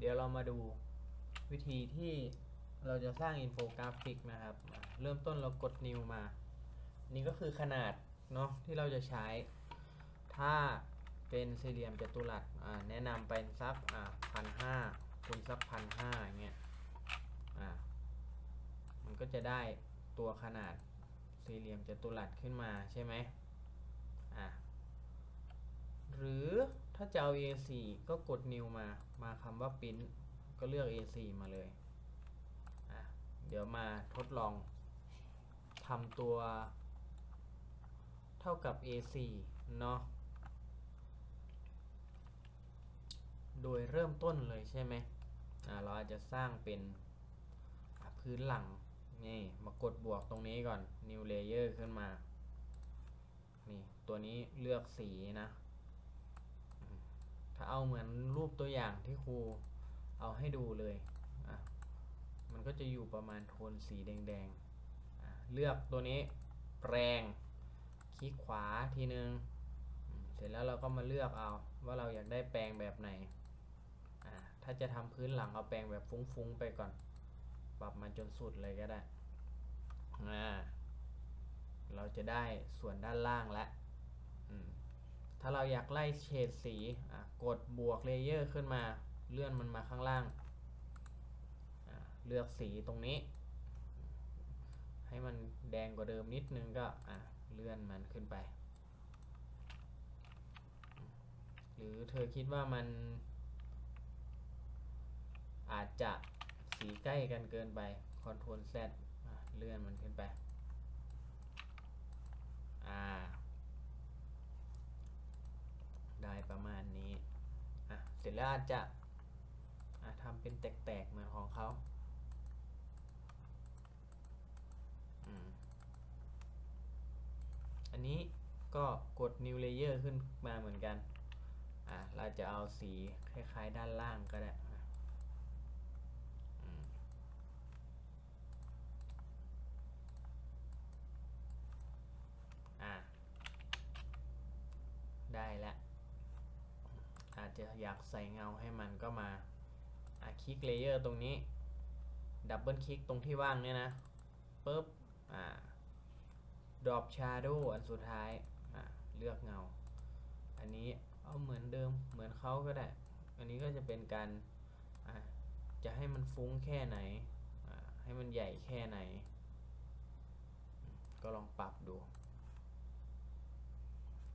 เดี๋ยวเรามาดูวิธีที่เราจะสร้างอินโฟกราฟิกนะครับ เริ่มต้นเรากด new มา นี่ก็คือขนาดเนาะที่เราจะใช้ ถ้าเป็นสี่เหลี่ยมจัตุรัสแนะนำเป็นสักพันห้าคูณสักพันห้าอย่างเงี้ยมันก็จะได้ตัวขนาดสี่เหลี่ยมจัตุรัสขึ้นมาใช่ไหมอ่าหรือ ถ้าจะเอา A4 ก็กด new มา มาคำว่า print ก็เลือก A4 มาเลย อะ เดี๋ยวมาทดลองทำตัวเท่ากับ A4 เนาะ โดยเริ่มต้นเลยใช่ไหมอ่าเราอาจจะสร้างเป็นพื้นหลัง นี่ มากดบวกตรงนี้ก่อน new layer ขึ้นมา นี่ ตัวนี้เลือกสีนะ ถ้าเอาเหมือนรูปตัวอย่างที่ครูเอาให้ดูเลยอะมันก็จะอยู่ประมาณโทนสีแดงๆ เลือกตัวนี้แปลงคลิกขวาทีนึง เสร็จแล้วเราก็มาเลือกเอาว่าเราอยากได้แปลงแบบไหน ถ้าจะทำพื้นหลังเอาแปลงแบบฟุ้งๆไปก่อน ปรับมาจนสุดเลยก็ได้ เราจะได้ส่วนด้านล่างแล้ว ถ้าเราอยากไล่เฉดสีกดบวกเลเยอร์ขึ้นมา เลื่อนมันมาข้างล่าง เลือกสีตรงนี้ ให้มันแดงกว่าเดิมนิดนึงก็เลื่อนมันขึ้นไป หรือเธอคิดว่ามัน อาจจะสีใกล้กันเกินไป Ctrl Z เลื่อนมันขึ้นไป อ่า ได้ประมาณนี้อะเสร็จแล้วอาจจะอะทำเป็นแตกๆเหมือนของเขาอืมอันนี้ก็กด new layer ขึ้นมาเหมือนกัน อะ เราจะเอาสีคล้ายๆ ด้านล่างก็ได้อะได้แล้ว จจะอยากใส่เงาให้มันก็มาอะคลิกเลเยอร์ตรงนี้ดับเบิลคลิกตรงที่ว่างเนี่ยนะปุ๊บอ่า drop shadow อันสุดท้ายอะเลือกเงา อันนี้เอาเหมือนเดิมเหมือนเขาก็ได้ อันนี้ก็จะเป็นการอะจะให้มันฟุ้งแค่ไหนอะให้มันใหญ่แค่ไหน ก็ลองปรับดู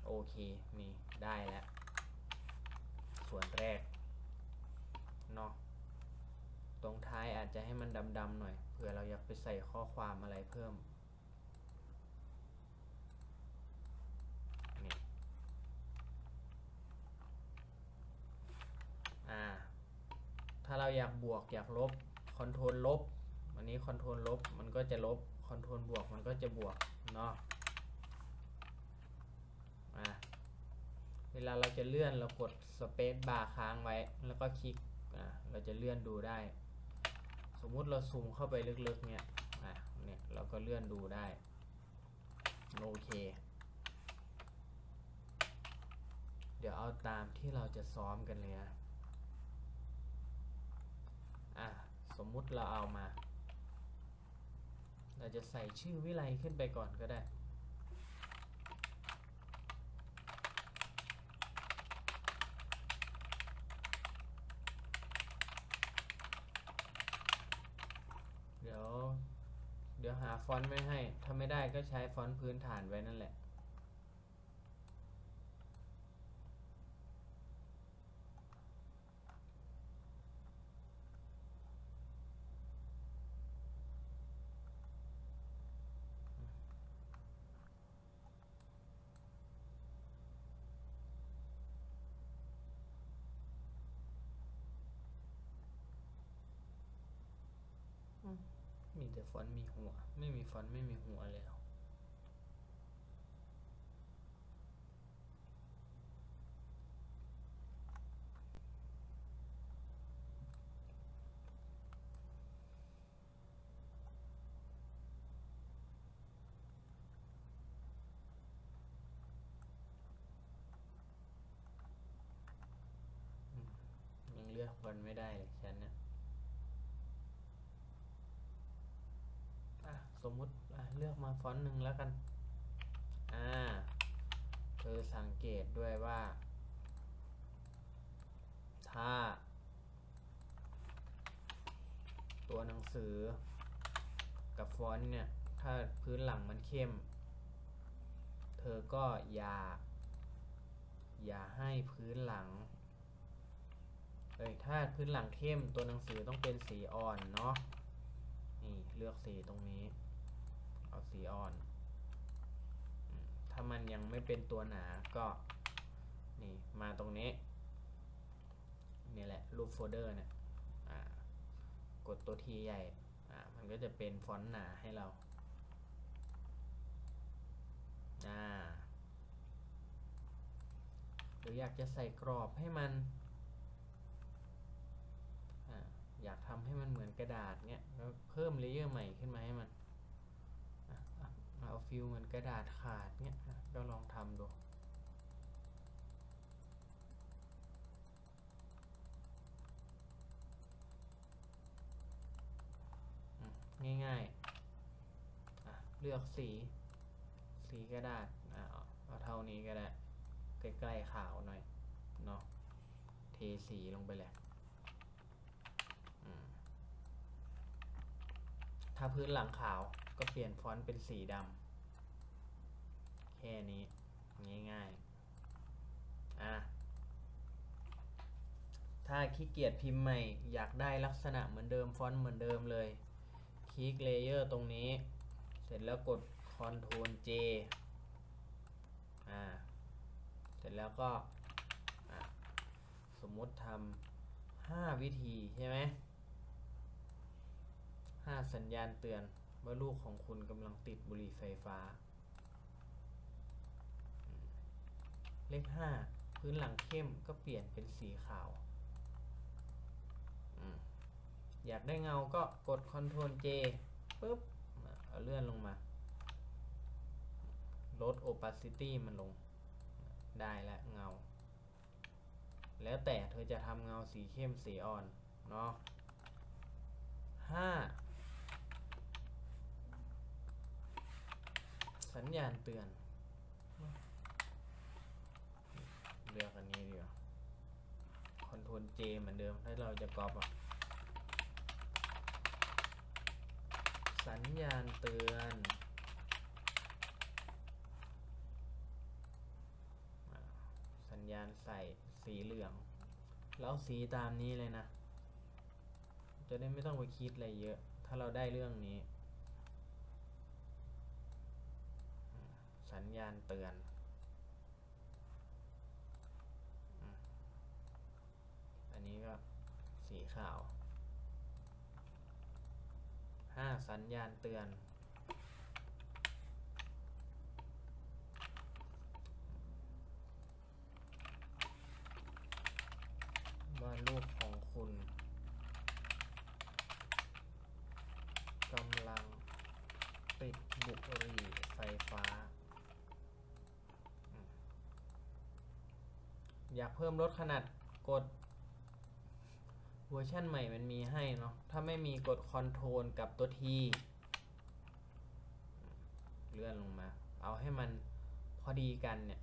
โอเค นี่ ได้แล้ว ส่วนแรกเนาะตรงท้ายอาจจะให้มันดำๆหน่อยเผื่อเราอยากไปใส่ข้อความอะไรเพิ่มนี่อ่าถ้าเราอยากบวกอยากลบคอนโทรลลบอันนี้คอนโทรลลบมันก็จะลบคอนโทรลบวกมันก็จะบวกเนาะ อ่า เวลาเราจะเลื่อนเรากดสเปซบาร์ค้างไว้ แล้วก็คลิกอ่าเราจะเลื่อนดูได้ สมมุติเราซูมเข้าไปลึกๆเนี่ยอะเนี่ยเราก็เลื่อนดูได้โอเค เดี๋ยวเอาตามที่เราจะซ้อมกันเลยนะอะสมมุติเราเอามา เราจะใส่ชื่อวิไลขึ้นไปก่อนก็ได้ เดี๋ยว เดี๋ยวหา ฟอนต์ไม่ให้ ถ้าไม่ได้ก็ใช้ฟอนต์พื้นฐานไว้นั่นแหละ อนต์มีหัว ไม่มีฟอนต์ไม่มีหัวเลยหรออืมยังเลือนอกฟอนต์ไม่ได้เลยฉันเนี่ยอะ สมมุติเลือกมาฟอนต์หนึ่งแล้วกัน อ่าเธอสังเกตด้วยว่า ถ้า ตัวหนังสือกับฟอนต์เนี่ย ถ้าพื้นหลังมันเข้ม เธอก็อย่า อย่าให้พื้นหลังเอ้ยถ้าพื้นหลังเข้มตัวหนังสือต้องเป็นสีอ่อนเนาะนี่เลือกสีตรงนี้ เอาสีอ่อน ถ้ามันยังไม่เป็นตัวหนาก็นี่มาตรงนี้ นี่แหละรูปโฟลเดอร์เนี่ยกดตัวทีใหญ่ มันก็จะเป็นฟอนต์หนาให้เราหรืออยากจะใส่กรอบให้มันออยากทำให้มันเหมือนกระดาษเนี้ยแล้วเพิ่มเลเยอร์ใหม่ขึ้นมาให้มัน เอาฟิลเหมือนกระดาษขาดเนี้ยอะก็ลองทำดูง่ายๆ เลือกสี สีกระดาษเอาเอาเท่านี้ก็ได้ใกล้ๆขาวหน่อยเนาะเทสีลงไปเลยถ้าพื้นหลังขาว ก็เปลี่ยนฟอนต์เป็นสีดำแค่นี้ง่ายๆอะถ้าขี้เกียจพิมพ์ใหม่อยากได้ลักษณะเหมือนเดิมฟอนต์เหมือนเดิมเลย คลิกเลเยอร์ตรงนี้ เสร็จแล้วกด Ctrl J อ่า เสร็จแล้วก็สมมติทำห้าวิธีใช่ไหมห้าสัญญาณเตือน ว่าลูกของคุณกำลังติดบุหรี่ไฟฟ้า เลข 5 พื้นหลังเข้มก็เปลี่ยนเป็นสีขาว อยากได้เงาก็กด Ctrl J ปุ๊บเอาเลื่อนลงมา ลด opacity มันลง ได้แล้วเงา แล้วแต่เธอจะทำเงาสีเข้มสีอ่อน เนาะ5 สัญญาณเตือน เลือกอันนี้ดีกว่าคอนโทรล J เหมือนเดิมถ้าเราจะกรอบอะสัญญาณเตือนสัญญาณใส่สีเหลือง แล้วสีตามนี้เลยนะ จะได้ไม่ต้องไปคิดอะไรเยอะ ถ้าเราได้เรื่องนี้อืม สัญญาณเตือน อันนี้ก็สีขาวห้าสัญญาณเตือน ว่าลูกของคุณกำลังติดบุหรี่ไฟฟ้าอืม อยากเพิ่มลดขนาดกดเวอร์ชันใหม่มันมีให้เนาะ ถ้าไม่มีกดคอนโทรลกับตัวทีเลื่อนลงมา เอาให้มันพอดีกันเนี่ย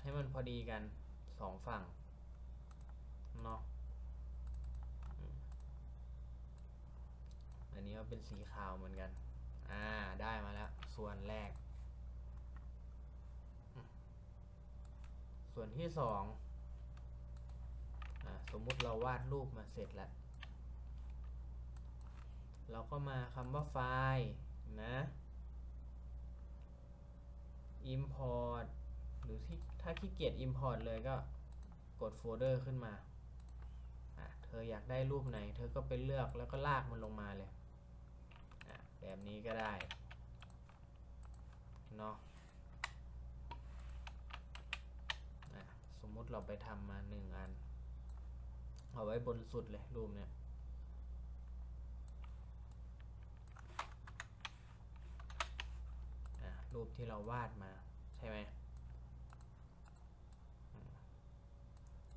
ให้มันพอดีกันสองฝั่งเนาะ อันนี้ก็เป็นสีขาวเหมือนกัน อ่า ได้มาแล้ว ส่วนแรกอืม ส่วนที่สองสมมุติเราวาดรูปมาเสร็จแล้ว เราก็มาคำว่าไฟล์นะ import หรือที่ถ้าขี้เกียจ import เลยก็กดโฟลเดอร์ขึ้นมา เธออยากได้รูปไหน เธอก็ไปเลือกแล้วก็ลากมันลงมาเลย แบบนี้ก็ได้ เนาะ สมมุ ติเราไปทำมาหนึ่งอัน เอาไว้บนสุดเลยรูปเนี่ยอะรูปที่เราวาดมาใช่ไหม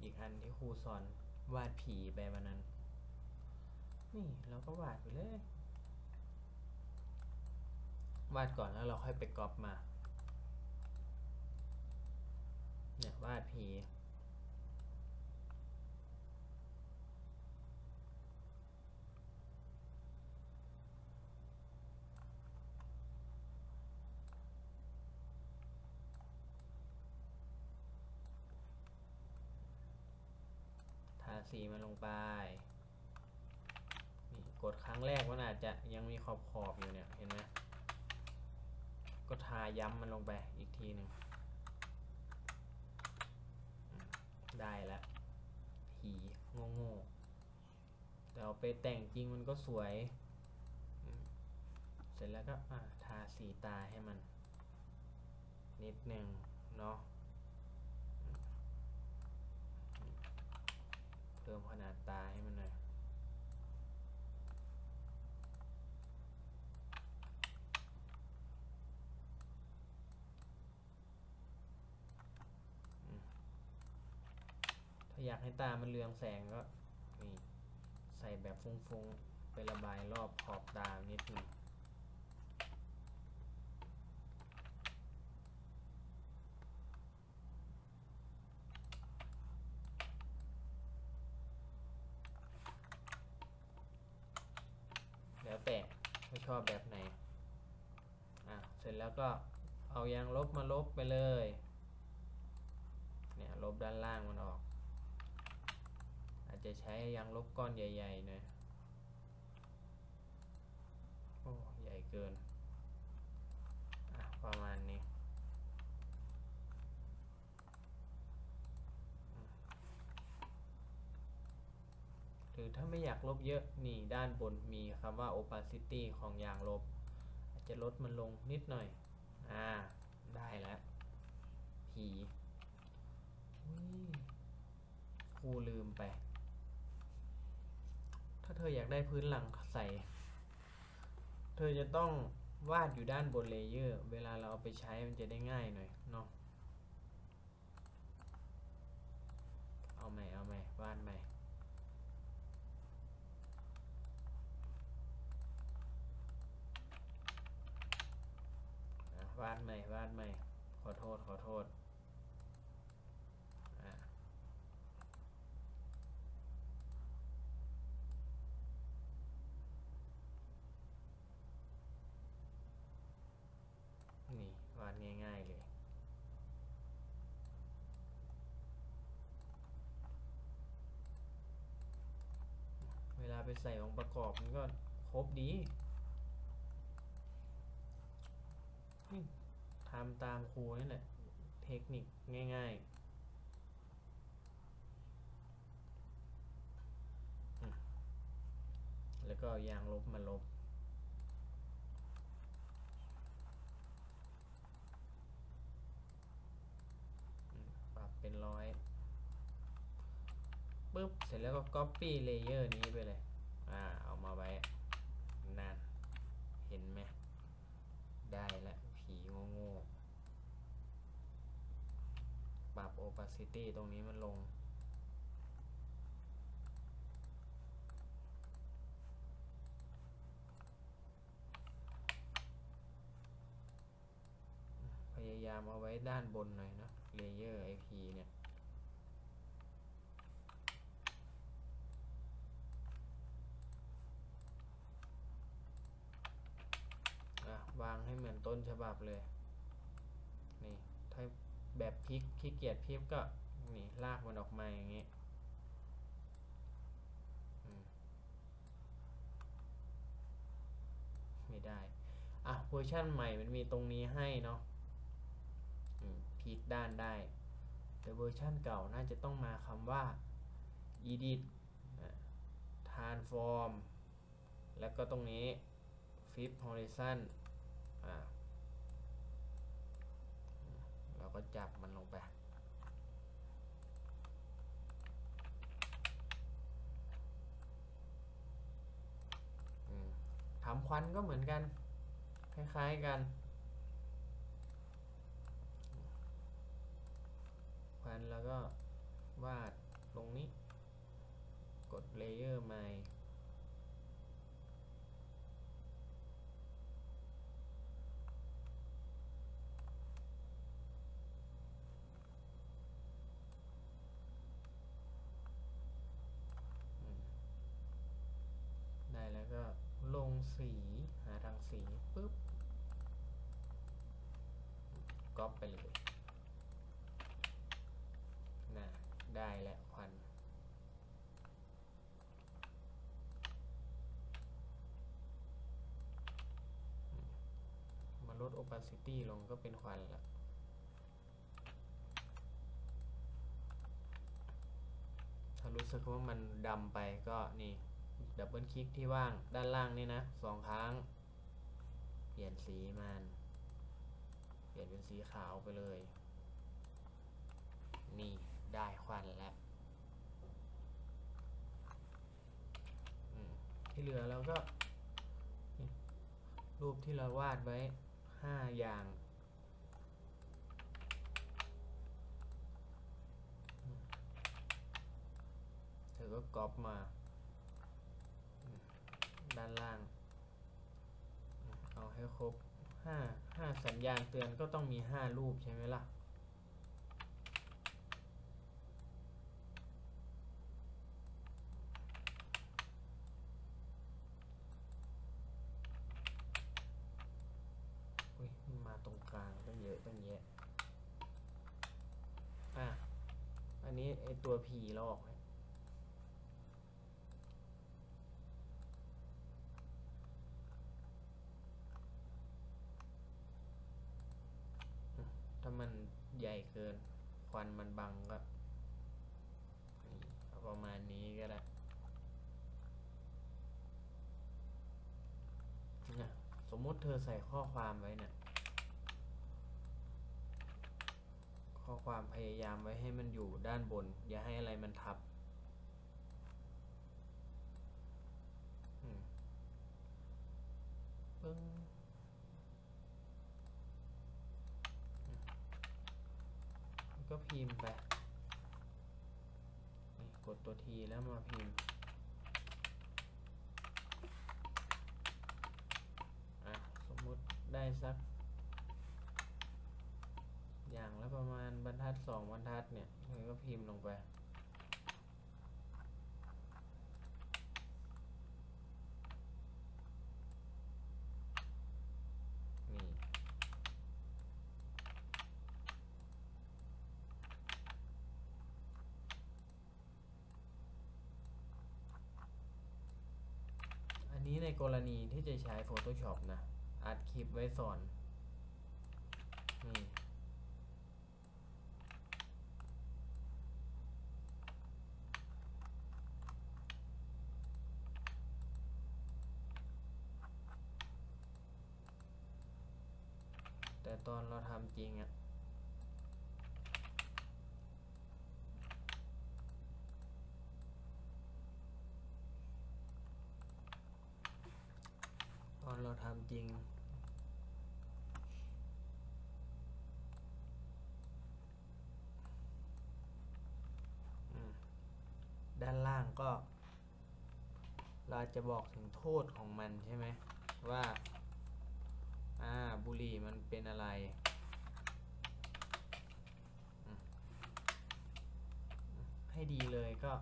อีกอันที่ครูสอนวาดผีไปวันนั้น นี่เราก็วาดไปเลย วาดก่อนแล้วเราค่อยไปก๊อปมา เนี่ยวาดผี สีมันลงไปนี่กดครั้งแรกมันอาจจะยังมีขอบขอบๆอยู่เนี่ยเห็นไหมก็ทาย้ำมันลงไปอีกทีหนึ่งได้แล้วผีโง่ๆแต่เอาไปแต่งจริงมันก็สวย เสร็จแล้วก็ทาสีตาให้มัน นิดหนึ่งเนาะ พิ่มขนาดตาให้มันหน่อยถ้าอยากให้ตามันเรืองแสงก็นี่ใส่แบบฟุ้งๆไประบายรอบขอบตานิดหนึงแล้วแต่ไม่ชอบแบบไหน อะ เสร็จแล้ว ก็เอายางลบมาลบไปเลย เนี่ยลบด้านล่างมันออก อาจจะใช้ยางลบก้อนใหญ่ๆหน่อยโอ้ใหญ่เกิน ประมาณนี้หรือถ้าไม่อยากลบเยอะนี่ด้านบนมีคำว่า opacity ของยางลบ อาจจะลดมันลงนิดหน่อย อ่า ได้แล้วผีครูลืมไป ถ้าเธออยากได้พื้นหลังใส เธอจะต้องวาดอยู่ด้านบนเลเยอร์ เวลาเราเอาไปใช้มันจะได้ง่ายหน่อยเนาะ เอาใหม่ เอาใหม่ วาดใหม่ วาดใหม่วาดใหม่ ขอโทษขอโทษนี่วาดง่ายๆเลยเวลาไปใส่องค์ประกอบมันก็ครบดีนี่ ทำตามครูนี่แหละ เทคนิคง่ายๆ แล้วก็ยางลบมาลบปรับเป็นร้อยปุ๊บ เสร็จแล้วก็ copy layer นี้ไปเลย อ่า เอามาไว้นั่นเห็นไหม ได้แล้ว ผีโง่ๆ ปรับ opacity ตรงนี้มันลง พยายามเอาไว้ด้านบนหน่อยเนะ layer IP เนี่ยะวางให้เหมือนต้นฉบับเลย แบบพลิกขี้เกียจพลิกก็นี่ลากมันออกมาอย่างงี้ไม่ได้ อะเวอร์ชันใหม่มันมีตรงนี้ให้เนาะพลิกด้านได้ แต่เวอร์ชันเก่าน่าจะต้องมาคำว่า edit อะ transform แล้วก็ตรงนี้ flip horizon อ่า เราก็จับมันลงไปอืมควันก็เหมือนกัน คล้ายๆกัน ควันแล้วก็วาดตรงนี้ กดเลเยอร์ใหม่ อืมได้แล้วก็ลง สีหาทางสีปุ๊บก๊อปไปเลยน่ะได้แล้วควันมาลด opacity ลงก็เป็นควันละถ้ารู้สึกว่ามันดำไปก็นี่ ดับเบิลคลิกที่ว่างด้านล่างนี่นะสองครั้ง เปลี่ยนสีมัน เปลี่ยนเป็นสีขาวไปเลย นี่ได้ควันแล้วที่เหลือเราก็ รูปที่เราวาดไว้ห้าอย่างเธอก็ก๊อปมา ด้านล่าง เอาให้ครบห้าห้าสัญญาณเตือนก็ต้องมีห้ารูปใช่ไหมล่ะมาตรงกลางตั้งเยอะตั้งแยะ อะ อันนี้ไอตัวผีลอกเนี่ยอืมถ้ามันใหญ่ เกิน ควันมันบังก็ประมาณนี้ก็ได้นี่ยสมมุติเธอใส่ข้อความไว้เนี่ยข้อความพยายามไว้ให้มันอยู่ด้านบน อย่าให้อะไรมันทับอืมปึ้งอืมแล้ว ก็พิมพ์ไปกดตัวทีแล้วมาพิมพ์สมมุติได้สัก อย่างละประมาณบรรทัดสองบรรทัดเนี่ยก็พิมพ์ลงไป นี่ อันนี้ ในกรณีที่จะใช้ Photoshop นะ อัดคลิปไว้สอน แต่ตอนเราทำจริงอะต อนเราทำจริง ด้านล่างก็ เราจะบอกถึงโทษของมันใช่ไหมว่า อ่า บุหรี่มันเป็นอะไรให้ดีเลยก็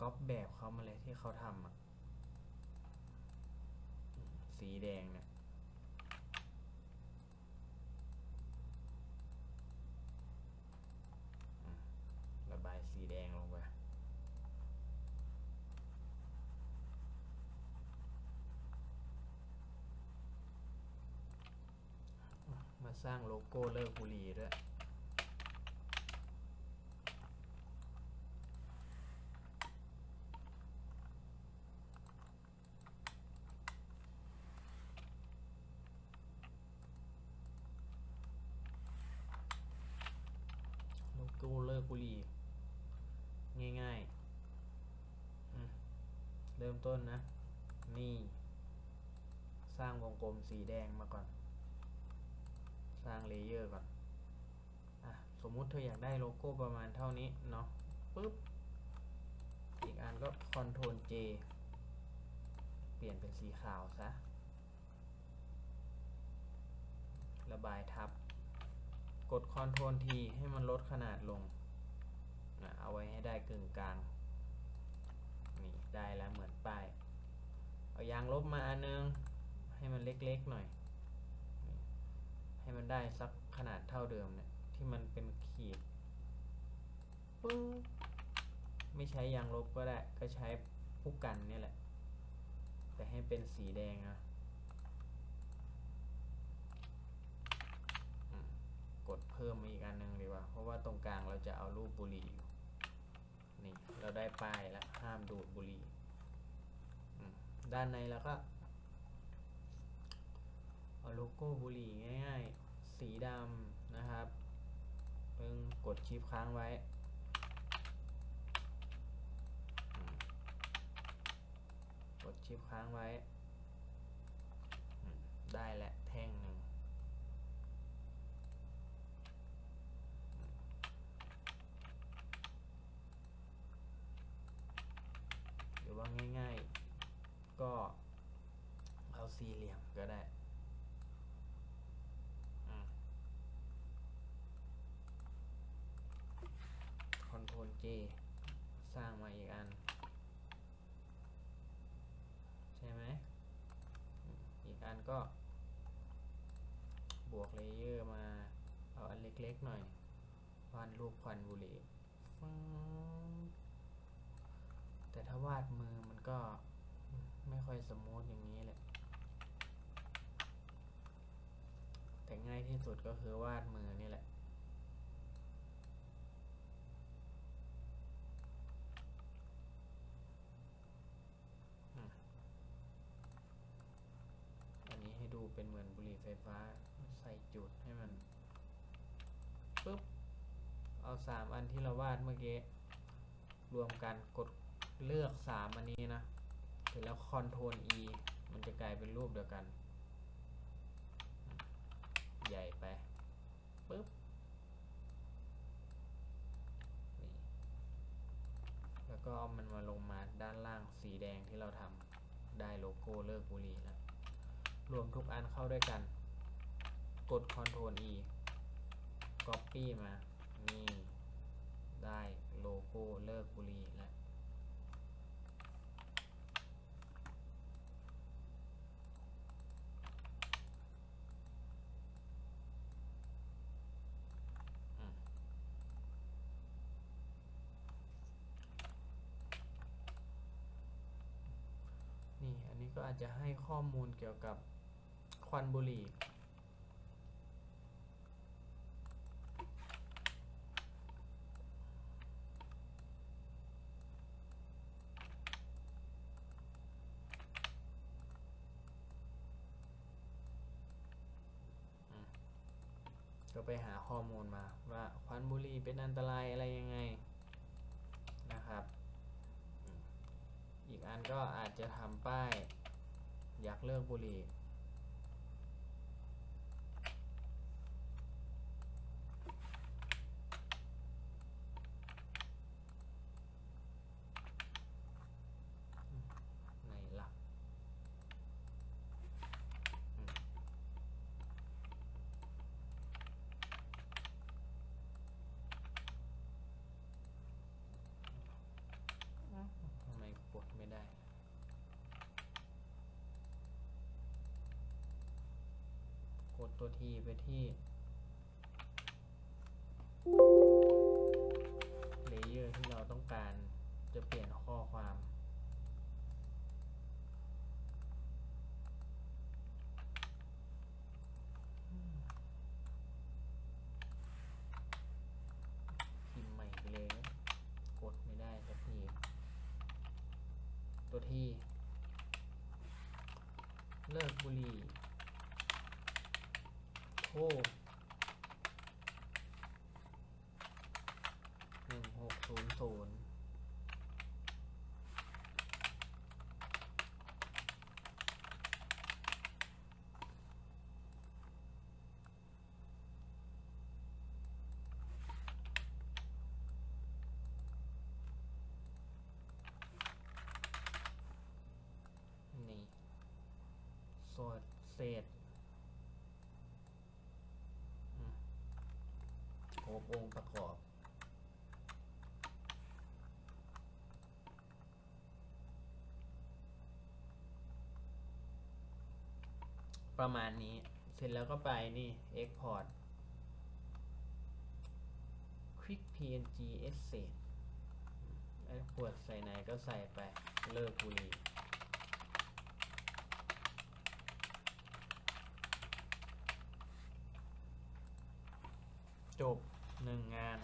ก๊อปแบบเขามาเลยที่เขาทำอะ สีแดงเนี่ยระบายสีแดงลงไปมาสร้างโลโก้เลิกบุหรี่ด้วย โลโก้เลิกบุหรี่ง่ายๆอืมเริ่ม ต้นนะ นี่ สร้างวงกลมสีแดงมาก่อน สร้างเลเยอร์ก่อน อะ สมมุติเธออยากได้โลโก้ประมาณเท่านี้เนาะปึ๊บ อีกอันก็ Ctrl J เปลี่ยนเป็นสีขาวซะ ระบายทับ กด Ctrl T ให้มันลดขนาดลงนะเอาไว้ให้ได้กึ่งกลาง ได้แล้วเหมือนป้าย เอายางลบมาอันนึง ให้มันเล็กๆหน่อย ให้มันได้สักขนาดเท่าเดิมเนี่ย ที่มันเป็นขีดปึ้งไม่ใช้ยางลบก็ได้ ก็ใช้ผู้กันเนี่ยแหละ แต่ให้เป็นสีแดงนะอืมกดเพิ่มมาอีกอันหนึ่งดีกว่า เพราะว่าตรงกลางเราจะเอารูปบุหรี่ นี่เราได้ป้ายแล้วห้ามดูดบุหรี่ด้านในแล้วก็เอาโลโก้บุหรี่ง่ายๆ สีดำนะครับเพิ่งกดชิปค้างไว้ กดชิปค้างไว้ ได้แหละแท่งหนึ่งอืมหรือว่าง่ายๆ ก็เอาสี่เหลี่ยมก็ได้ อืม Ctrl J สร้างมาอีกอัน ใช่ไหมอืมอีกอันก็ บวกเลเยอร์มา เอาอันเล็กๆหน่อยวาดรูปควันบุหรี่แต่ถ้าวาดมือมันก็ไม่ค่อยสมูทอย่างนี้แหละ แต่ง่ายที่สุดก็คือวาดมือนี่แหละอันนี้ให้ดูเป็นเหมือนบุหรี่ไฟฟ้า ใส่จุดให้มันปุ๊บ เอาสามอันที่เราวาดเมื่อกี้รวมกันกดเลือกสามอันนี้นะเสร็จแล้วคอนโทรล E มันจะกลายเป็นรูปเดียวกัน ใหญ่ไปปุ๊บนี่แล้วก็เอามันมาลงมาด้านล่างสีแดงที่เราทำได้โลโก้เลิกบุรีแล้วรวมทุกอันเข้าด้วยกัน กด Ctrl E Copy มา นี่ได้โลโก้เลิกบุหรี่แล้วนี่อันนี้ก็อาจจะให้ข้อมูลเกี่ยวกับควันบุหรี่ ก็ไปหาข้อมูลมาว่าควันบุหรี่เป็นอันตรายอะไรยังไงนะครับ อีกอันก็อาจจะทำป้ายอยากเลิกบุหรี่ ไหนล่ะอืมเอ้าทำไมกดไม่ได้ ก ดตัวทีไปที่เลเยอร์ที่เราต้องการจะเปลี่ยนข้อความ พิมพ์ใหม่ไปเลยนะกดไม่ได้สักทีตัวที่ เลิกบุหรี่ โอ้หนึ่งหกศูนย์ศูนย์นี่ส่วนเศษ ครบองค์ประกอบ ประมาณนี้ เสร็จแล้วก็ไปนี่ Export Quick PNG Essay ไอ้ขวดใส่ไหนก็ใส่ไป เลิกบุหรีจบ หนึ่งงาน